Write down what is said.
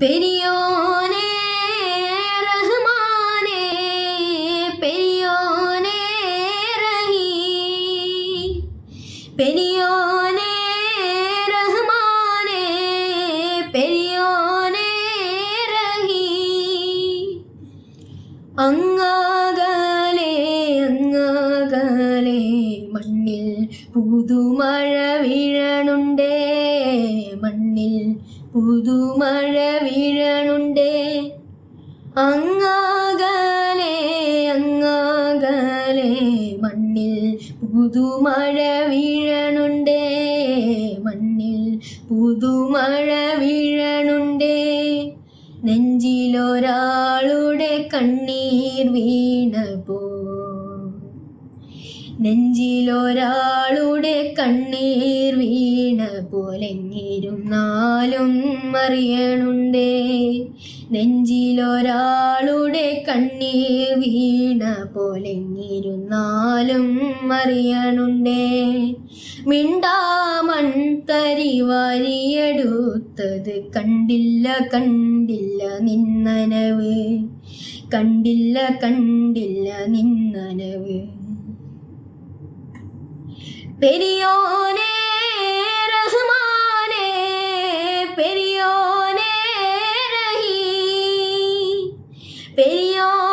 പെരിയോനെ റഹ്മാനെ പെരിയോനെ റഹീം പെരിയോനെ റഹ്മാനെ പെരിയോനെ റഹീം അങ്ങാകലെ അങ്ങാകലെ മണ്ണിൽ പുതുമഴ വീഴണുണ്ടേ പുതുമഴ വീഴണുണ്ടേ. അങ്ങാകലെ അങ്ങാകലെ മണ്ണിൽ പുതുമഴ വീഴണുണ്ടേ. മണ്ണിൽ പുതുമഴ വീഴണുണ്ടേ. നെഞ്ചിലൊരാളുടെ കണ്ണീർ വീണപ്പോ നെഞ്ചിലൊരാളുടെ കണ്ണീർ വീണ പോലെങ്ങിരുന്നാലും അറിയണുണ്ടേ. നെഞ്ചിലൊരാളുടെ കണ്ണീർ വീണ പോലെങ്ങിരുന്നാലും അറിയണുണ്ടേ. മിണ്ടാമൺ തരി വാരിയെടുത്തത് കണ്ടില്ല കണ്ടില്ല നിന്നനവ്. കണ്ടില്ല കണ്ടില്ല നിന്നനവ്. പെരിയോനെ imperio